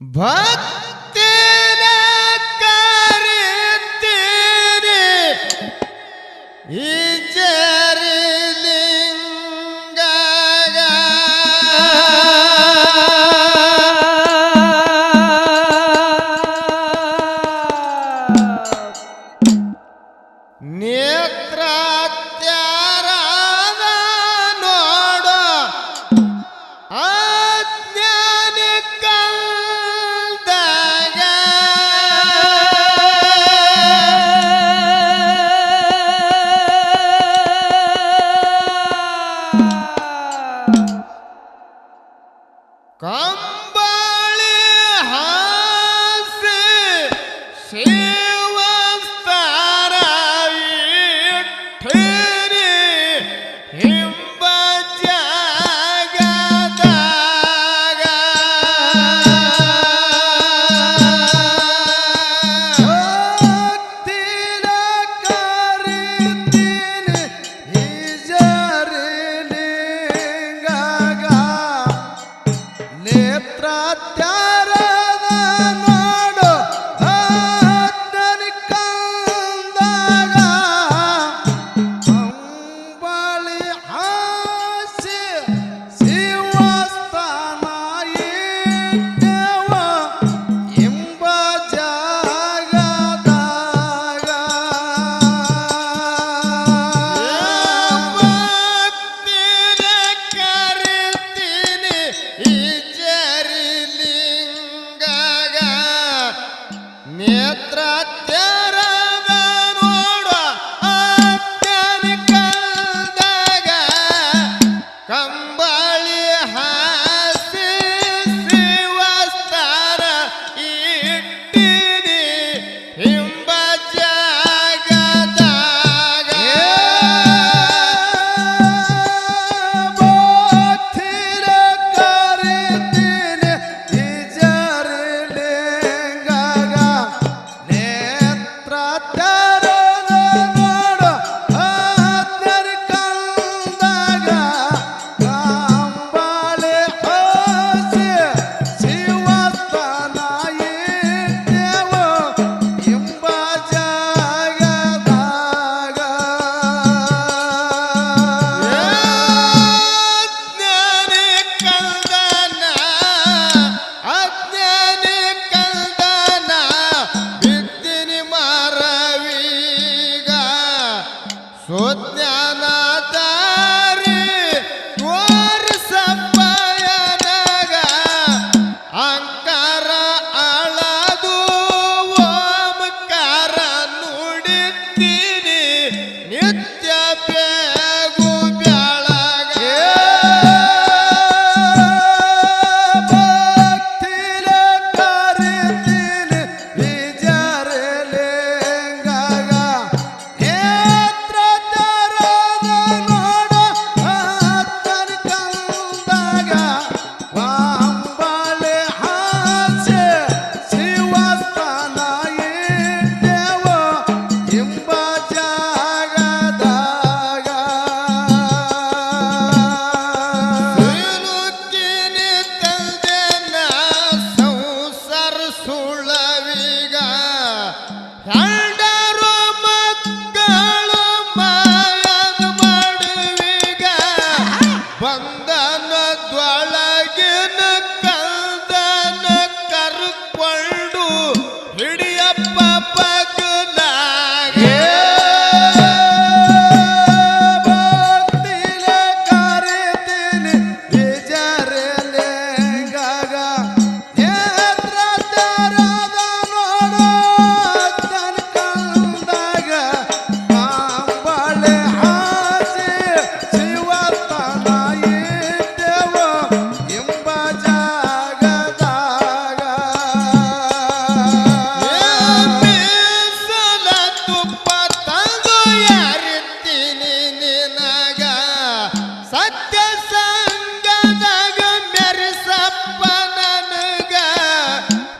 भक्त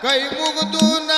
ಕೈ ಮುಗಿದು ನಾನು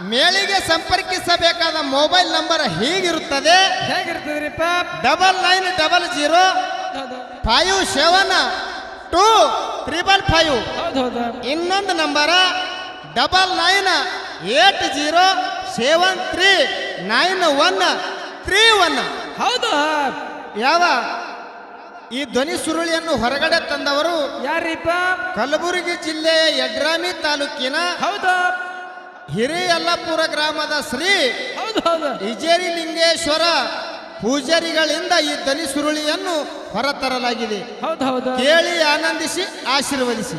ಮೇಳಿಗೆ ಸಂಪರ್ಕಿಸಬೇಕಾದ ಮೊಬೈಲ್ ನಂಬರ್ ಹೀಗಿರುತ್ತದೆ? ಹೇಗಿರ್ತದ್ರಿಪ್ಪ? Double nine double zero five seven two triple five. ಹೌದು ಹೌದು ಇನ್ನೊಂದು number double nine eight zero seven three nine one three one. ಹೌದು. ಯಾವ? ಈ ಧ್ವನಿ ಸುರುಳಿಯನ್ನು ಹೊರಗಡೆ ತಂದವರು ಯಾರಿಪ್ಪ? ಕಲಬುರಗಿ ಜಿಲ್ಲೆಯ ಯಡ್ರಾಮಿ ತಾಲೂಕಿನ ಹೌದು. ಹಿರಿಯಲ್ಲಪುರ ಗ್ರಾಮದ ಶ್ರೀ ಹೌದು ಹೌದು. ಇಜೇರಿ ಲಿಂಗೇಶ್ವರ ಪೂಜಾರಿಗಳಿಂದ ಈ ದನಿ ಸುರುಳಿಯನ್ನು ಹೊರತರಲಾಗಿದೆ ಕೇಳಿ ಆನಂದಿಸಿ ಆಶೀರ್ವದಿಸಿ.